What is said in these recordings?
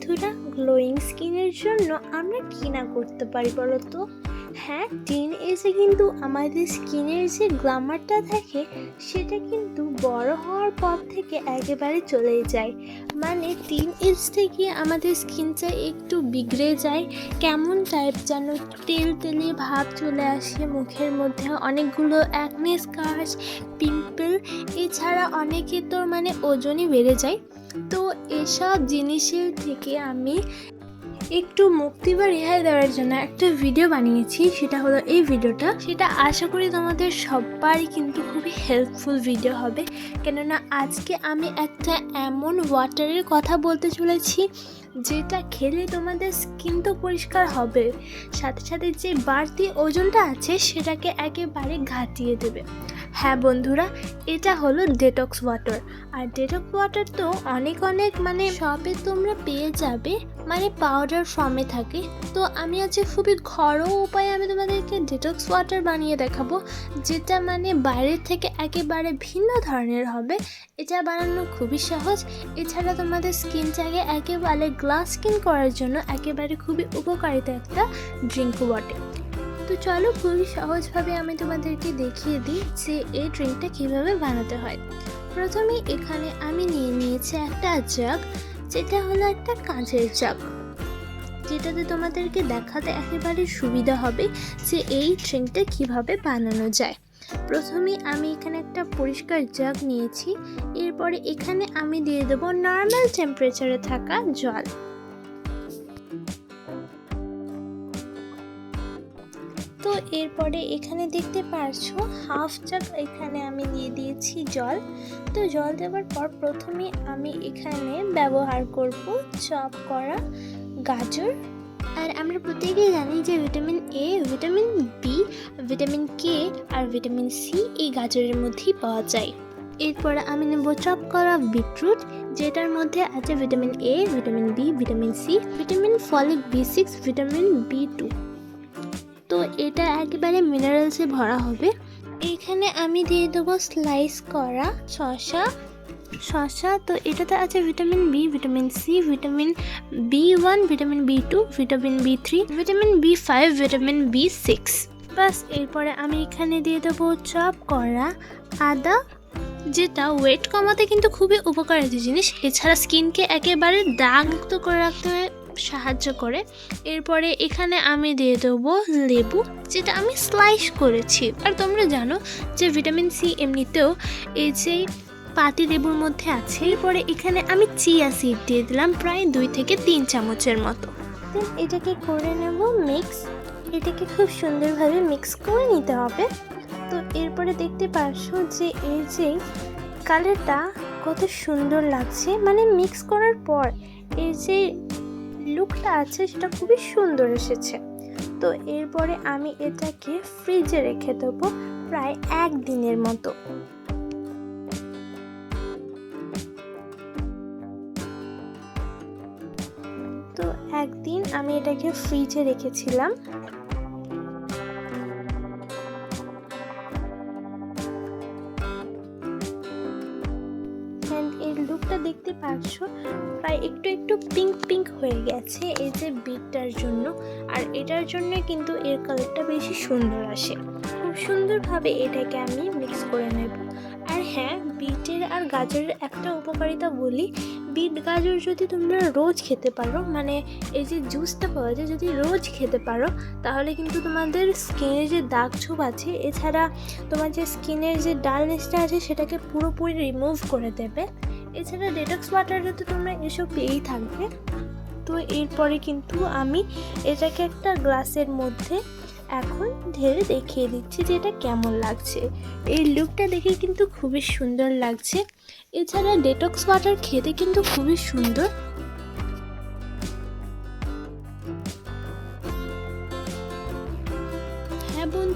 বন্ধুরা গ্লোয়িং স্কিনের জন্য আমরা কি না করতে পারি বলো তো? হ্যাঁ টিন এজে কিন্তু আমাদের স্কিনের যে গ্লামারটা থাকে, সেটা কিন্তু বড় হওয়ার পর থেকে একেবারে চলে যায়। মানে টিন এজ থেকে আমাদের স্কিনটা একটু বিগড়ে যায়, কেমন টাইপ যেন তেল তেলে ভাব চলে আসে, মুখের মধ্যে অনেকগুলো অ্যাকনে স্কার্স পিম্পল এছাড়া অনেকে তো মানে ওজনই বেড়ে যায়। তো এসব জিনিসের থেকে আমি একটু মুক্তি বা রেহাই দেওয়ার জন্য একটা ভিডিও বানিয়েছি, সেটা হলো এই ভিডিওটা সেটা আশা করি তোমাদের সবারই কিন্তু খুবই হেল্পফুল ভিডিও হবে। কেননা আজকে আমি একটা এমন ওয়াটারের কথা বলতে চলেছি যেটা খেলে তোমাদের স্কিন তো পরিষ্কার হবে। সাথে সাথে যে বাড়তি ওজনটা আছে, সেটাকে একেবারে ঘাটিয়ে দেবে। হ্যাঁ বন্ধুরা, এটা হলো ডেটক্স ওয়াটার আর ডেটক্স ওয়াটার তো অনেক অনেক মানে সবে তোমরা পেয়ে যাবে মানে পাউডার ফর্মে থাকে। তো আমি আজকে খুবই ঘরোয়া উপায়ে আমি তোমাদেরকে ডেটক্স ওয়াটার বানিয়ে দেখাবো, যেটা মানে বাইরের থেকে একেবারে ভিন্ন ধরনের হবে। এটা বানানো খুবই সহজ। এছাড়া তোমাদের স্কিনটাকে একেবারে গ্লাস স্কিন করার জন্য একেবারে খুবই উপকারিতা একটা ড্রিঙ্ক বটে। তো চলো খুবই সহজভাবে আমি তোমাদেরকে দেখিয়ে দিই যে এই ড্রিঙ্কটা কীভাবে বানাতে হয়। প্রথমে এখানে আমি নিয়ে নিয়েছি একটা জাগ, যেটা হলো একটা কাঁচের জাগ। যেটাতে তোমাদেরকে দেখাতে একেবারে সুবিধা হবে যে এই ড্রিঙ্কটা কীভাবে বানানো যায়। প্রথমে আমি এখানে একটা পরিষ্কার জাগ নিয়েছি, এরপরে এখানে আমি দিয়ে দেবো নর্মাল টেম্পারেচারে থাকা জল। তো এরপরে এখানে দেখতে পারছ হাফ জাগ এখানে আমি দিয়ে দিয়েছি জল। তো জল দেওয়ার পর প্রথমে আমি এখানে ব্যবহার করব চপ করা গাজর। আর আমরা প্রত্যেকেই জানি যে vitamin A vitamin B vitamin K R vitamin C এই গাজরের মধ্যেই পাওয়া যায়। এরপরে আমি নেব চপ করা বিটরুট, যেটার মধ্যে আছে vitamin A vitamin B vitamin C vitamin folic B six vitamin B two তো এটা একেবারে মিনারেলসে ভরা হবে। এখানে আমি দিয়ে দেবো স্লাইস করা শসা শসা, তো এটাতে আছে vitamin B vitamin C vitamin B one vitamin B two vitamin B three vitamin B five vitamin B six বাস এরপরে আমি এখানে দিয়ে দেবো চপ করা আদা, যেটা ওয়েট কমাতে কিন্তু খুবই উপকারিত জিনিস। এছাড়া স্কিনকে একেবারে দাগমুক্ত করে রাখতে সাহায্য করে। এরপরে এখানে আমি দিয়ে দেবো লেবু, যেটা আমি স্লাইস করেছি। আর তোমরা জানো যে ভিটামিন সি এমনিতেও এই যে পাতি লেবুর মধ্যে আছে, এরপরে এখানে আমি চিয়া সিড দিয়ে দিলাম প্রায় দুই থেকে তিন চামচের মতো। এটাকে করে নেব মিক্স এটাকে খুব সুন্দরভাবে মিক্স করে নিতে হবে। তো এরপরে দেখতে পারছ যে এই যে কালারটা কত সুন্দর লাগছে। মানে মিক্স করার পর এই যে লুকটা আছে, সেটা খুবই সুন্দর এসেছে। তো এরপরে আমি এটাকে ফ্রিজে রেখে দেবো প্রায় এক দিনের মতো। একদিন আমি এটাকে ফ্রিজে রেখেছিলাম। এর লুকটা দেখতে পাচ্ছ, প্রায় একটু একটু পিঙ্ক পিঙ্ক হয়ে গেছে এই যে বিটটার জন্য। আর এটার জন্য কিন্তু এর কালারটা বেশি সুন্দর আসে। খুব সুন্দরভাবে এটাকে আমি মিক্স করে নেব। আর হ্যাঁ বিটের আর গাজরের একটা উপকারিতা বলি বিট গাজর যদি তোমরা রোজ খেতে পারো মানে এই যে জুসটা পাওয়া যায়, যদি রোজ খেতে পারো, তাহলে কিন্তু তোমাদের স্কিনে যে দাগ ছোপ আছে, এছাড়া তোমার যে স্কিনের যে ডালনেসটা আছে, সেটাকে পুরোপুরি রিমুভ করে দেবে। এছাড়া ডেটক্স ওয়াটারে তো তোমরা এসব পেয়েই থাকবে। তো এরপরে কিন্তু আমি এটাকে একটা গ্লাসের মধ্যে এখন ঢেলে দেখিয়ে দিচ্ছি যে এটা কেমন লাগছে। এই লুকটা দেখে কিন্তু খুবই সুন্দর লাগছে। এছাড়া ডেটক্স ওয়াটার খেতে কিন্তু খুবই সুন্দর।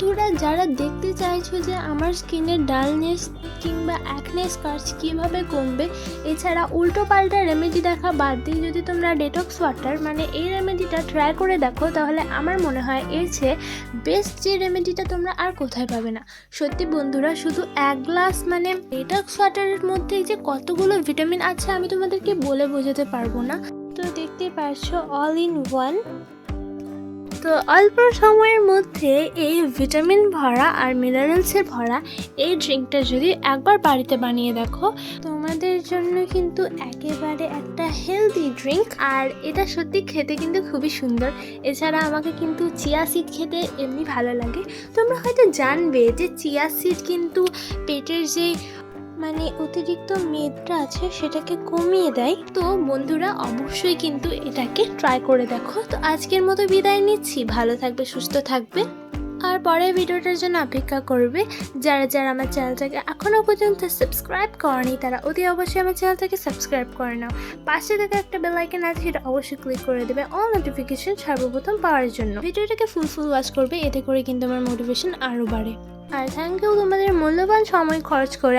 বন্ধুরা, যারা দেখতে চাইছো যে আমার স্কিনের ডালনেস কিংবা অ্যাকনে স্কার্চ কীভাবে কমবে, এছাড়া উল্টো পাল্টা রেমেডি দেখা বাদ দিয়ে যদি তোমরা ডেটক্স ওয়াটার মানে এই রেমেডিটা ট্রাই করে দেখো, তাহলে আমার মনে হয় এর চেয়ে বেস্ট যে রেমেডিটা তোমরা আর কোথায় পাবে না। সত্যি বন্ধুরা, শুধু এক গ্লাস মানে ডেটক্স ওয়াটারের মধ্যে যে কতগুলো ভিটামিন আছে, আমি তোমাদেরকে বলে বোঝাতে পারব না। তো দেখতে পারছ অল ইন ওয়ান তো অল্প সময়ের মধ্যে এই ভিটামিন ভরা আর মিনারেলসের ভরা এই ড্রিঙ্কটা যদি একবার বাড়িতে বানিয়ে দেখো, তোমাদের জন্য কিন্তু একেবারে একটা হেলদি ড্রিঙ্ক আর এটা সত্যি খেতে কিন্তু খুবই সুন্দর। এছাড়া আমাকে কিন্তু চিয়া সিড খেতে এমনি ভালো লাগে। তোমরা হয়তো জানবে যে চিয়া সিড কিন্তু পেটের যে মানে অতিরিক্ত মেদটা আছে, সেটাকে কমিয়ে দেয়। তো বন্ধুরা, অবশ্যই কিন্তু এটাকে ট্রাই করে দেখো। তো আজকের মতো বিদায় নিচ্ছি। ভালো থাকবে, সুস্থ থাকবে। আর পরের ভিডিওটার জন্য অপেক্ষা করবে। যারা যারা আমার চ্যানেলটাকে এখনও পর্যন্ত সাবস্ক্রাইব করেনি, তারা অতি অবশ্যই আমার চ্যানেলটাকে সাবস্ক্রাইব করে নাও। পাশে থাকা একটা বেল আইকন আছে, সেটা অবশ্যই ক্লিক করে দেবে। অল নোটিফিকেশন সর্বপ্রথম পাওয়ার জন্য। ভিডিওটাকে ফুল ফুল ওয়াচ করবে, এতে করে কিন্তু আমার মোটিভেশন আরও বাড়ে। আর থ্যাংক ইউ তোমাদের মূল্যবান সময় খরচ করে